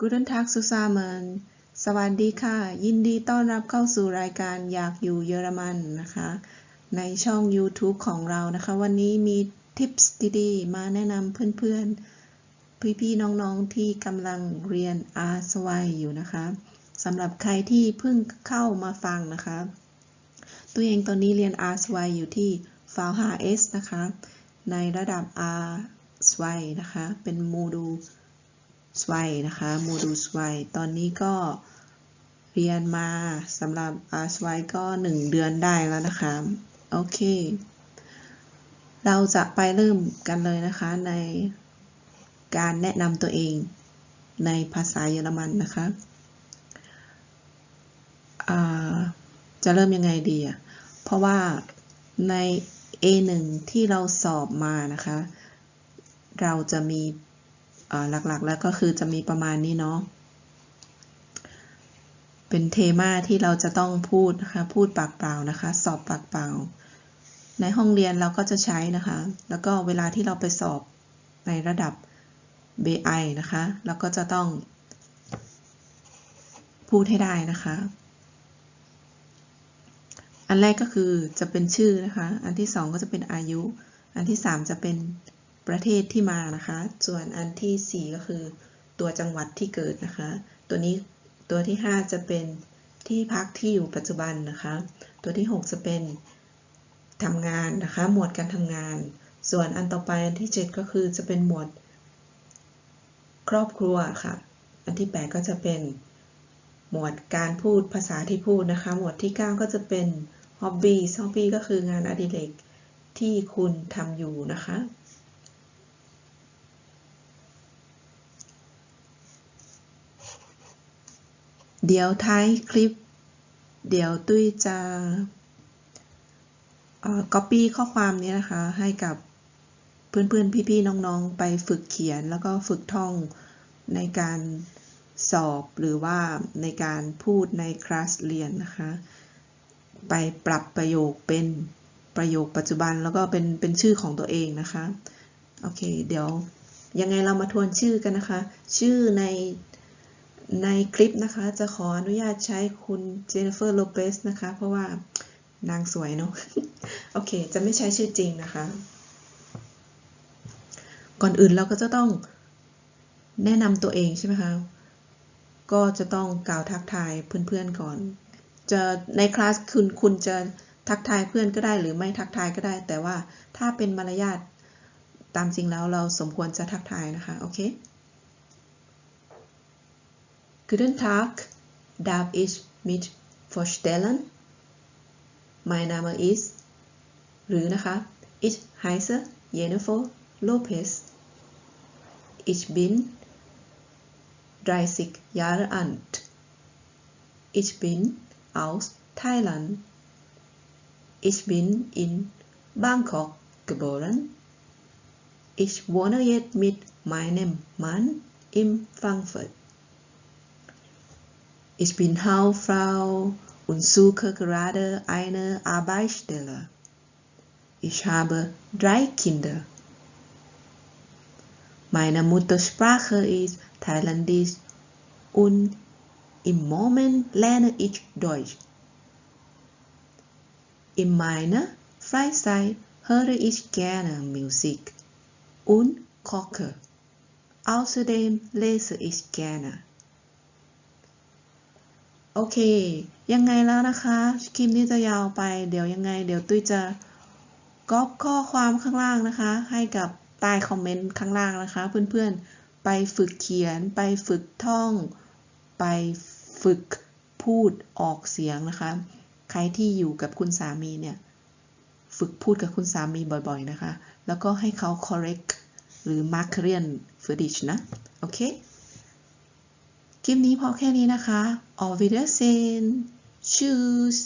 Guten Tag zusammen สวัสดีค่ะ ยินดีต้อนรับเข้าสู่รายการอยากอยู่เยอรมันนะคะ ในช่อง YouTube ของเรานะคะ วันนี้มีทิปส์ดีๆ มาแนะนำเพื่อนๆ พี่ๆ น้องๆ ที่กำลังเรียน r สวยอยู่นะคะสำหรับใครที่เพิ่งเข้ามาฟังนะคะ ตัวเองตอนนี้เรียน r สวยอยู่ที่ f a l 5 s นะคะ ในระดับ r สวยนะคะ เป็นโมดูล สวายนะคะโมดูลสวายตอนนี้ก็เรียนมาสำหรับอาสวายก็ 1 เดือนได้แล้วนะคะ โอเค เราจะไปเริ่มกันเลยนะคะในการแนะนำตัวเองในภาษาเยอรมันนะคะะจะเริ่มยังไงดีอะ เพราะว่าใน A1 ที่เราสอบมานะคะ เราจะมี หลักๆแล้วก็คือจะมีประมาณนี้เนาะเป็นเทมาที่เราจะต้องพูดนะคะ พูดปากเปล่านะคะ สอบปากเปล่า ในห้องเรียนเราก็จะใช้นะคะ แล้วก็เวลาที่เราไปสอบในระดับ BI นะคะเราก็จะต้อง พูดให้ได้นะคะ อันแรกก็คือจะเป็นชื่อนะคะ อันที่สองก็จะเป็นอายุ อันที่สามจะเป็น ประเทศที่มานะคะ ส่วนอันที่ 4 ก็คือ ตัวจังหวัดที่เกิดนะคะ ตัวนี้ตัวที่ 5 จะเป็นที่พักที่อยู่ปัจจุบันนะคะ ตัวที่ 6 จะเป็นทำงานนะคะ หมวดการทำงาน ส่วนอันต่อไปอันที่ 7 ก็คือจะเป็นหมวด ครอบครัวค่ะ อันที่ 8 ก็จะเป็นหมวดการพูดภาษาที่พูดนะคะ หมวดที่ 9 ก็จะเป็น hobby hobby ก็คืองานอดิเรกที่คุณทำอยู่นะคะ เดี๋ยวท้ายคลิป เดี๋ยวตุ้ยจะ copy ข้อความนี้นะคะ ให้กับเพื่อนๆ พี่ๆ น้องๆ ไปฝึกเขียนแล้วก็ฝึกท่องในการสอบหรือว่าในการพูดในคลาสเรียนนะคะ ไปปรับประโยคเป็นประโยคปัจจุบันแล้วก็เป็นเป็นชื่อของตัวเองนะคะ โอเค เดี๋ยวยังไงเรามาทวนชื่อกันนะคะ ชื่อใน ในคลิปนะคะจะขออนุญาตใช้คุณเจนนิเฟอร์โลเปสนะคะ เพราะว่านางสวยเนาะโอเค จะไม่ใช้ชื่อจริงนะคะ ก่อนอื่นเราก็จะต้องแนะนำตัวเองใช่ไหมคะ ก็จะต้องกล่าวทักทายเพื่อนๆก่อน จะในคลาสคุณคุณจะทักทายเพื่อนก็ได้หรือไม่ทักทายก็ได้ แต่ว่าถ้าเป็นมารยาทตามจริงแล้วเราสมควรจะทักทายนะคะ โอเค Guten Tag, darf ich mich vorstellen? Mein Name ist Rünacher. Ich heiße Jennifer Lopez. Ich bin 30 Jahre alt. Ich bin aus Thailand. Ich bin in Bangkok geboren. Ich wohne jetzt mit meinem Mann in Frankfurt. Ich bin Hausfrau und suche gerade eine Arbeitsstelle. Ich habe drei Kinder. Meine Muttersprache ist Thailändisch und im Moment lerne ich Deutsch. In meiner Freizeit höre ich gerne Musik und koche. Außerdem lese ich gerne. โอเค ยังไงแล้วนะคะ คลิปนี้จะยาวไป เดี๋ยวยังไง เดี๋ยวตุ้ยจะก๊อปข้อความข้างล่างนะคะ ให้กับใต้คอมเมนต์ข้างล่างนะคะ เพื่อนๆ ไปฝึกเขียน ไปฝึกท่อง ไปฝึกพูดออกเสียงนะคะ ใครที่อยู่กับคุณสามีเนี่ย ฝึกพูดกับคุณสามีบ่อยๆนะคะ แล้วก็ให้เขา correct หรือ mark r i a n f o r d i c h นะ โอเค คลิปนี้พอแค่นี้นะคะ Auf Wiedersehen Tschüss